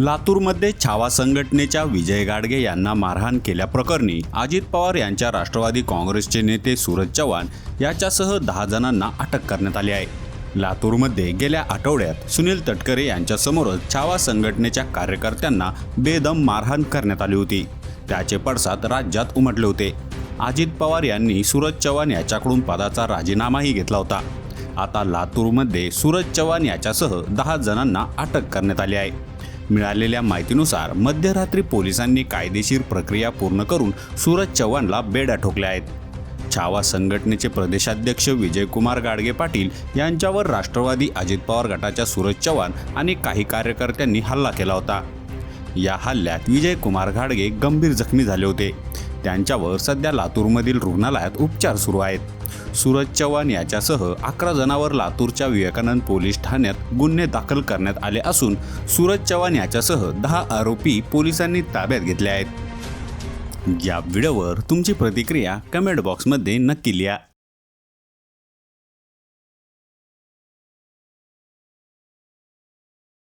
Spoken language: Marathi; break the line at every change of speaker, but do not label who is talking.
लातूरमध्ये छावा संघटनेच्या विजय गाडगे यांना मारहाण केल्याप्रकरणी अजित पवार यांच्या राष्ट्रवादी काँग्रेसचे नेते सूरज चव्हाण याच्यासह दहा जणांना अटक करण्यात आली आहे. लातूरमध्ये गेल्या आठवड्यात सुनील तटकरे यांच्यासमोरच छावा संघटनेच्या कार्यकर्त्यांना बेदम मारहाण करण्यात आली होती. त्याचे पडसाद राज्यात उमटले होते. अजित पवार यांनी सूरज चव्हाण याच्याकडून पदाचा राजीनामाही घेतला होता. आता लातूरमध्ये सूरज चव्हाण याच्यासह दहा जणांना अटक करण्यात आली आहे. मिळालेल्या माहितीनुसार मध्यरात्री पोलिसांनी कायदेशीर प्रक्रिया पूर्ण करून सूरज चव्हाणला बेड्या ठोकल्या आहेत. छावा संघटनेचे प्रदेशाध्यक्ष विजयकुमार गाडगे पाटील यांच्यावर राष्ट्रवादी अजित पवार गटाच्या सूरज चव्हाण आणि काही कार्यकर्त्यांनी हल्ला केला होता. या हल्ल्यात विजयकुमार घाडगे गंभीर जखमी झाले होते. त्यांच्यावर सध्या लातूरमधील रुग्णालयात उपचार सुरू आहेत. सूरज चव्हाण याच्यासह अकरा जणांवर लातूरच्या विवेकानंद पोलीस ठाण्यात गुन्हे दाखल करण्यात आले असून सूरज चव्हाण याच्यासह दहा आरोपी पोलिसांनी ताब्यात घेतले आहेत. या व्हिडिओवर तुमची प्रतिक्रिया कमेंट बॉक्समध्ये नक्की लिहा.